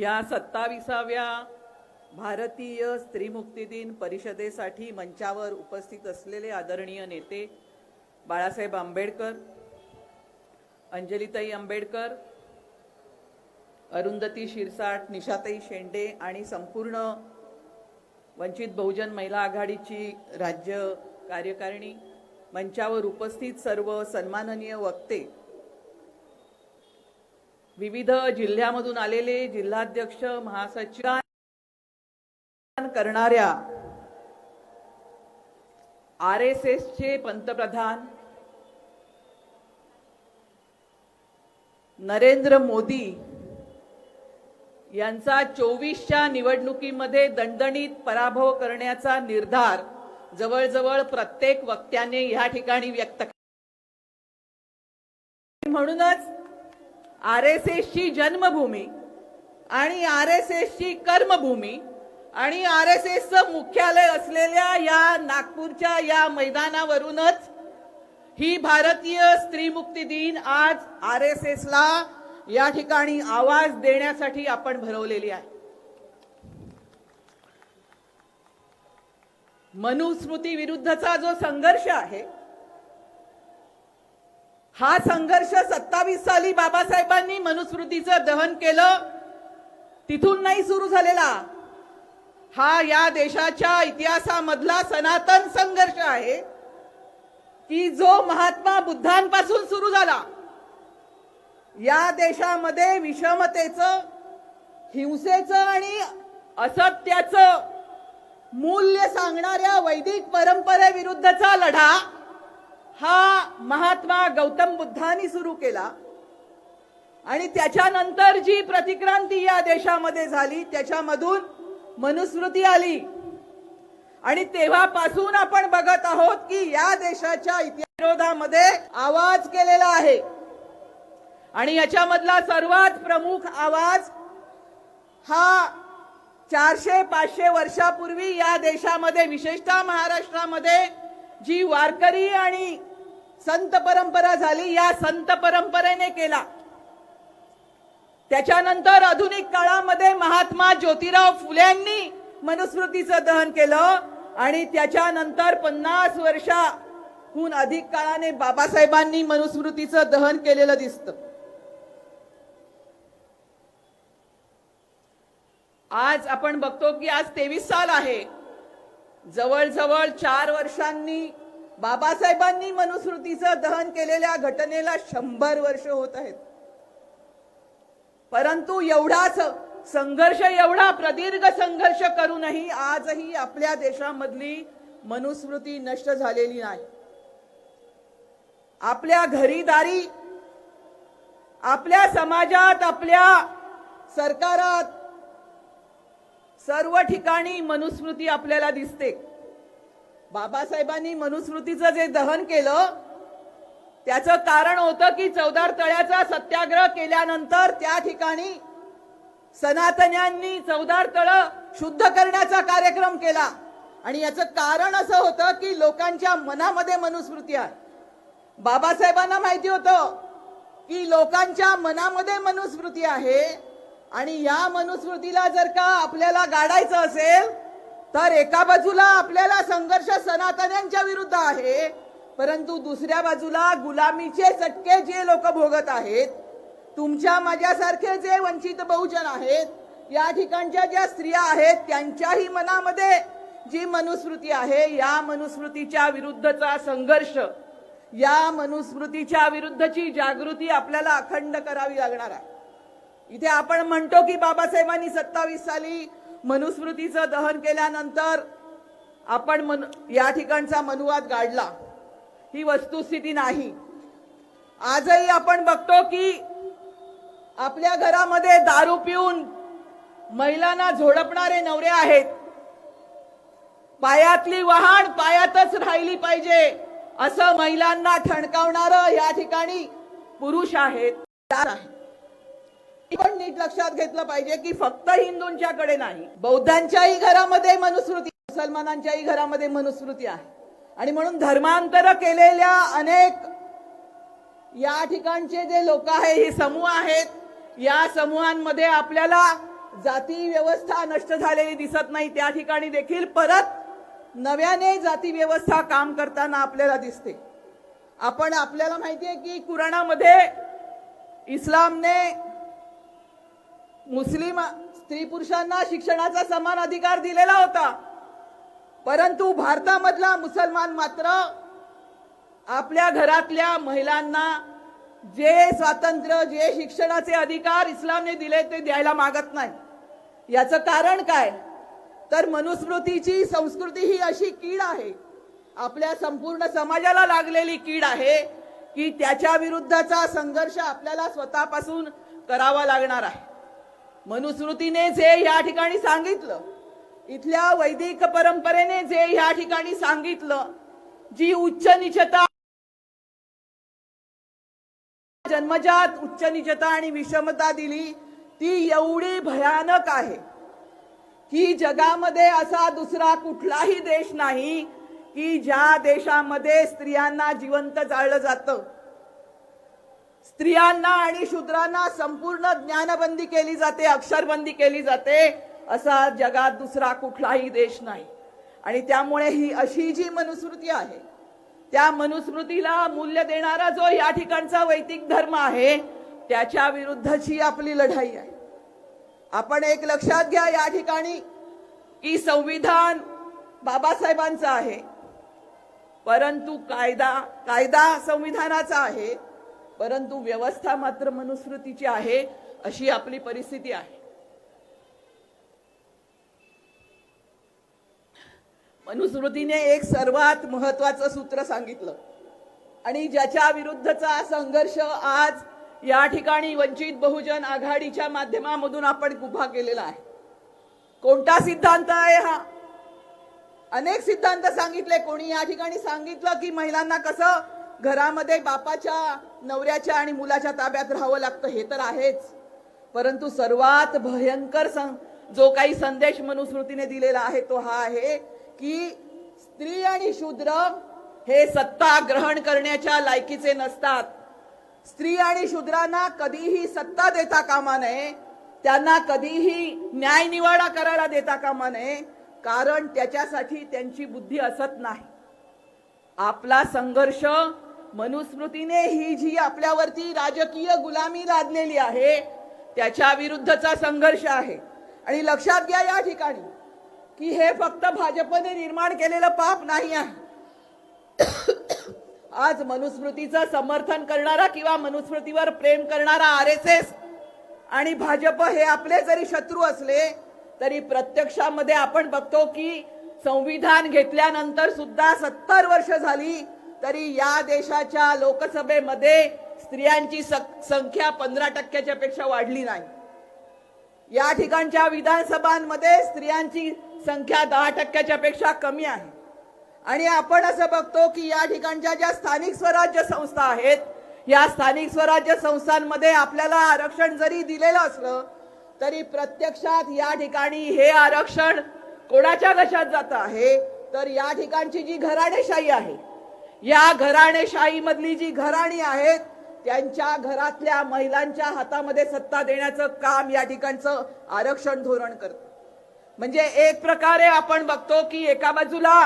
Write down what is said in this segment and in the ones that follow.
या सत्ताविसाव्या भारतीय स्त्रीमुक्ती दिन परिषदेसाठी मंचावर उपस्थित असलेले आदरणीय नेते बाळासाहेब आंबेडकर अंजलीताई आंबेडकर अरुंधती शिरसाट निशाताई शेंडे आणि संपूर्ण वंचित बहुजन महिला आघाडीची राज्य कार्यकारिणी मंचावर उपस्थित सर्व सन्माननीय वक्ते विविध जिल्ह्यामधून आलेले जिल्हाध्यक्ष महासचिव करणाऱ्या आर एस एसचे पंतप्रधान नरेंद्र मोदी यांचा चोवीसच्या निवडणुकीमध्ये दणदणीत पराभव करण्याचा निर्धार जवळजवळ प्रत्येक वक्त्याने या ठिकाणी व्यक्त केला. म्हणूनच आर एस एसची जन्मभूमी आणि आर एस एसची कर्मभूमी आणि आर एस एसचं मुख्यालय असलेल्या या नागपूरच्या या मैदानावरूनच ही भारतीय स्त्रीमुक्ती दिन आज आर एस एसला या ठिकाणी आवाज देण्यासाठी आपण भरवलेली आहे. मनुस्मृती विरुद्धचा जो संघर्ष आहे हा संघर्ष सत्तावीस साली बाबासाहेबांनी मनुस्मृतीचं दहन केलं तिथून नाही सुरू झालेला. हा या देशाच्या इतिहासामधला सनातन संघर्ष आहे की जो महात्मा बुद्धांपासून सुरू झाला. या देशामध्ये विषमतेचं हिंसेचं आणि असत्याचं मूल्य सांगणाऱ्या वैदिक परंपरेविरुद्धचा लढा हा महात्मा गौतम बुद्धांनी सुरू केला. आणि त्याच्यानंतर जी प्रतिक्रांती या देशामध्ये झाली त्याच्यामधून मनुस्मृती आली. आणि तेव्हापासून आपण बघत आहोत की या देशाच्या इतिहास विरोधामध्ये आवाज केलेला आहे. आणि याच्यामधला सर्वात प्रमुख आवाज हा चारशे पाचशे वर्षापूर्वी या देशामध्ये विशेषतः महाराष्ट्रामध्ये जी वारकरी आणि संत परंपरा झाली या संत परंपरेने केला. त्याच्यानंतर आधुनिक काळामध्ये महात्मा ज्योतिराव फुल्यांनी मनुस्मृतीचं दहन केलं आणि त्याच्यानंतर पन्नास वर्षाहून अधिक काळाने बाबासाहेबांनी मनुस्मृतीचं दहन केलेलं दिसतं. आज आपण बघतो की आज तेवीस साल आहे. जवळजवळ चार वर्षांनी बाबासाहेबांनी मनुस्मृतीचं दहन केलेल्या घटनेला शंभर वर्ष होत आहेत. परंतु एवढाच संघर्ष एवढा प्रदीर्घ संघर्ष करूनही आजही आपल्या देशामधली मनुस्मृती नष्ट झालेली नाही. आपल्या घरीदारी आपल्या समाजात आपल्या सरकारात सर्व ठिकाणी मनुस्मृती आपल्याला दिसते. बाबासाहेबांनी मनुस्मृतीचं जे दहन केलं त्याचं कारण होतं की चौदार तळ्याचा सत्याग्रह केल्यानंतर त्या ठिकाणी सनातन्यांनी चौदार तळ शुद्ध करण्याचा कार्यक्रम केला. आणि याचं कारण असं होतं की लोकांच्या मनामध्ये मनुस्मृती आहे. बाबासाहेबांना माहिती होतं की लोकांच्या मनामध्ये मनुस्मृती आहे आणि या मनुस्मृतीला जर का आपल्याला गाडायचं असेल तर एका बाजूला आपल्याला संघर्ष सनातन्यांच्या विरुद्ध आहे परंतु दुसऱ्या बाजूला गुलामीचे चटके जे लोक भोगत आहेत तुमच्या माझ्यासारखे जे वंचित बहुजन आहेत या ठिकाणच्या ज्या स्त्रिया आहेत त्यांच्याही मनामध्ये जी मनुस्मृती आहे या मनुस्मृतीच्या विरुद्धचा संघर्ष या मनुस्मृतीच्या विरुद्धची जागृती आपल्याला अखंड करावी लागणार आहे. इथे आपण म्हणतो की बाबासाहेबांनी सत्तावीस साली मनुस्मृतीचं दहन केल्यानंतर आपण मन या ठिकाणचा मनुवाद गाडला. ही वस्तुस्थिती नाही. आजही आपण बघतो की आपल्या घरामध्ये दारू पिऊन महिलांना झोडपणारे नवरे आहेत. पायातली वाहन पायातच राहिली पाहिजे असं महिलांना ठणकावणारं या ठिकाणी पुरुष आहेत. पण नीट लक्षात घेतलं पाहिजे की फक्त हिंदूंच्याकडे नाही बौद्धांच्याही घरामध्ये मनुस्मृती मुसलमानांच्याही घरामध्ये मनुस्मृती आहे. आणि म्हणून धर्मांतर केलेल्या अनेक या ठिकाणचे जे लोक आहे हे समूह आहेत या समूहांमध्ये आपल्याला जाती व्यवस्था नष्ट झालेली दिसत नाही. त्या ठिकाणी देखील परत नव्याने जाती व्यवस्था काम करताना आपल्याला दिसते. आपण आपल्याला माहितीये की कुराणामध्ये इस्लामने मुस्लिम स्त्री पुरुषांना शिक्षणाचा समान अधिकार दिलेला होता. परंतु भारतामधला मुसलमान मात्र आपल्या घरातल्या महिलांना जे स्वातंत्र्य जे शिक्षणाचे अधिकार इस्लामने दिले ते द्यायला मागत नाही. याचं कारण काय? तर मनुस्मृतीची संस्कृती ही अशी कीड आहे. आपल्या संपूर्ण समाजाला लागलेली कीड आहे की त्याच्या विरुद्धचा संघर्ष आपल्याला स्वतःपासून करावा लागणार आहे. मनुस्मृतीने जे या ठिकाणी सांगितलं इथल्या वैदिक परंपरेने जे या ठिकाणी सांगितलं जी उच्च निचता जन्मजात उच्च निचता आणि विषमता दिली ती एवढी भयानक आहे की जगामध्ये असा दुसरा कुठलाही देश नाही की ज्या देशामध्ये स्त्रियांना जिवंत जाळलं जातं. स्त्रियांना आणि शूद्रांना संपूर्ण ज्ञानबंदी केली जाते अक्षरबंदी केली जाते असा जगात दुसरा कुठलाही देश नाही. आणि त्यामुळे ही अशी जी मनुस्मृती आहे त्या मनुस्मृतीला मूल्य देणारा जो या ठिकाणचा वैदिक धर्म आहे त्याच्या विरुद्धची आपली लढाई आहे. आपण एक लक्षात घ्या या ठिकाणी की संविधान बाबासाहेबांचं आहे परंतु कायदा कायदा संविधानाचा आहे. परंतु व्यवस्था मात्र मनुस्मृतीची आहे अशी आपली परिस्थिती आहे. मनुस्मृतीने एक सर्वात महत्वाचं सूत्र सांगितलं. आणि ज्याच्या विरुद्धचा संघर्ष आज या ठिकाणी वंचित बहुजन आघाडीच्या माध्यमामधून आपण उभा केलेला आहे. कोणता सिद्धांत आहे हा? अनेक सिद्धांत सांगितले. कोणी या ठिकाणी सांगितलं की महिलांना कसं घरामध्ये बापाच्या नवऱ्याच्या आणि मुलाच्या ताब्यात राहावं लागतं हे तर आहेच. परंतु सर्वात भयंकर सं- जो काही संदेश मनुस्मृतीने दिलेला आहे तो हा आहे की स्त्री आणि शूद्र हे सत्ता ग्रहण करण्याच्या लायकीचे नसतात. स्त्री आणि शूद्रांना कधीही सत्ता देता कामा नये त्यांना कधीही न्याय निवाडा करायला देता कामा नये कारण त्याच्यासाठी त्यांची बुद्धी असत नाही. आपला संघर्ष मनुस्मृतीने ही जी आपल्यावरती राजकीय गुलामी लादलेली आहे त्याच्या विरुद्धचा संघर्ष आहे. आणि लक्षात घ्या या ठिकाणी की हे फक्त भाजपने निर्माण केलेलं पाप नाही आहे. आज मनुस्मृतीचं समर्थन करणारा किंवा मनुस्मृतीवर प्रेम करणारा आर एस एस आणि भाजप हे आपले जरी शत्रू असले तरी प्रत्यक्षामध्ये आपण बघतो की संविधान घेतल्यानंतर सुद्धा सत्तर वर्ष झाली तरी या देशाच्या लोकसभेमध्ये स्त्रियांची संख्या पंधरा टक्क्याच्या पेक्षा वाढली नाही. या ठिकाणच्या विधानसभांमध्ये स्त्रियांची संख्या दहा टक्क्याच्या पेक्षा कमी आहे. आणि आपण असं बघतो की या ठिकाणच्या ज्या स्थानिक स्वराज्य संस्था आहेत या स्थानिक स्वराज्य संस्थांमध्ये आपल्याला आरक्षण जरी दिलेलं असलं तरी प्रत्यक्षात या ठिकाणी हे आरक्षण कोणाच्या कशात जात आहे? तर या ठिकाणची जी घराणेशाही आहे या घराणेशाही मधली जी घराणी आहेत त्यांच्या घरातल्या महिलांच्या हातामध्ये सत्ता देण्याचं काम या ठिकाणचं आरक्षण धोरण करतं. म्हणजे एक प्रकारे आपण बघतो की एका बाजूला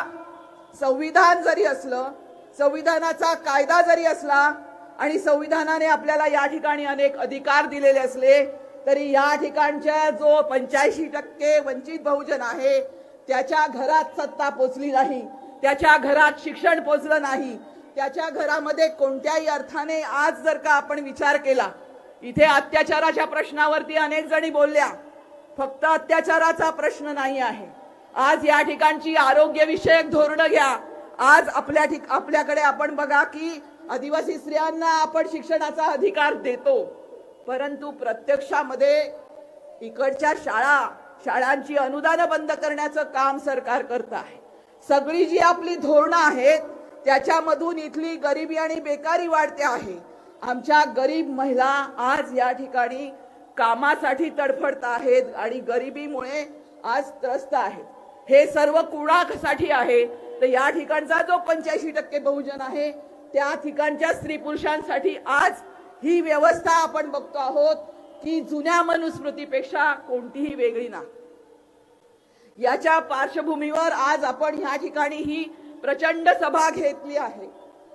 संविधान जरी असलं संविधानाचा कायदा जरी असला आणि संविधानाने आपल्याला या ठिकाणी अनेक अधिकार दिलेले असले तरी या ठिकाणच्या जो पंच्याऐंशी टक्के वंचित बहुजन आहे त्याच्या घरात सत्ता पोचली नाही. त्याच्या घरात शिक्षण पोचलं नाही. त्याच्या घरामध्ये कोणत्याही अर्थाने आज जर का आपण विचार केला इथे अत्याचाराच्या प्रश्नावरती अनेक जणी बोलल्या. फक्त अत्याचाराचा प्रश्न नाही आहे. आज या ठिकाणची आरोग्यविषयक धोरणं घ्या. आज आपल्या ठिक आपल्याकडे आपण बघा की आदिवासी स्त्रियांना आपण शिक्षणाचा अधिकार देतो. परंतु प्रत्यक्षामध्ये इकडच्या शाळा शाळांची अनुदानं बंद करण्याचं काम सरकार करत आहे. सगळी जी आपली धोरणं आहेत त्याच्यामधून इथली गरिबी आणि बेकारी वाढते आहे. आमच्या गरीब महिला आज या ठिकाणी कामासाठी तडफडत आहेत आणि गरिबीमुळे आज त्रस्त आहेत. हे सर्व कुणासाठी आहे. तर या ठिकाणचा जो पंच्याऐंशी टक्के बहुजन आहे त्या ठिकाणच्या स्त्री पुरुषांसाठी आज ही व्यवस्था आपण बघतो आहोत की जुन्या मनुस्मृतीपेक्षा कोणतीही वेगळी नाही. याच्या पार्श्वभूमीवर आज आपण ह्या ठिकाणी ही प्रचंड सभा घेतली आहे.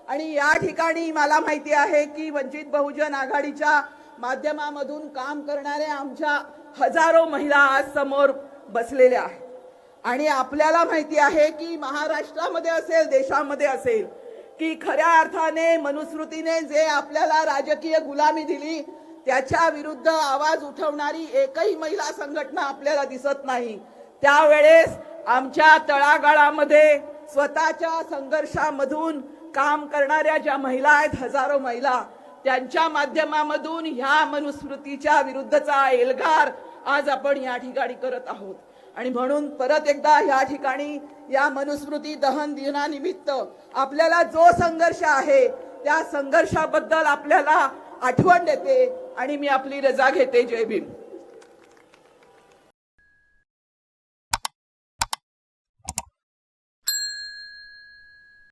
आणि या ठिकाणी मला माहिती आहे की वंचित बहुजन आघाडीच्या माध्यमामधून काम करणाऱ्या आमच्या हजारो महिला आज समोर बसलेल्या आहेत. आणि आपल्याला माहिती आहे की महाराष्ट्रामध्ये असेल देशामध्ये असेल की खऱ्या अर्थाने मनुस्मृतीने जे आपल्याला राजकीय गुलामी दिली त्याच्या विरुद्ध आवाज उठवणारी एकही महिला संघटना आपल्याला दिसत नाही. त्यावेळेस आमच्या तळागाळामध्ये स्वतःच्या संघर्षामधून काम करणाऱ्या ज्या महिला आहेत हजारो महिला त्यांच्या माध्यमामधून ह्या मनुस्मृतीच्या विरुद्धचा एल्गार आज आपण या ठिकाणी करत आहोत. आणि म्हणून परत एकदा ह्या ठिकाणी या मनुस्मृती दहन दिनानिमित्त आपल्याला जो संघर्ष आहे त्या संघर्षाबद्दल आपल्याला आठवण देते आणि मी आपली रजा घेते. जय भीम.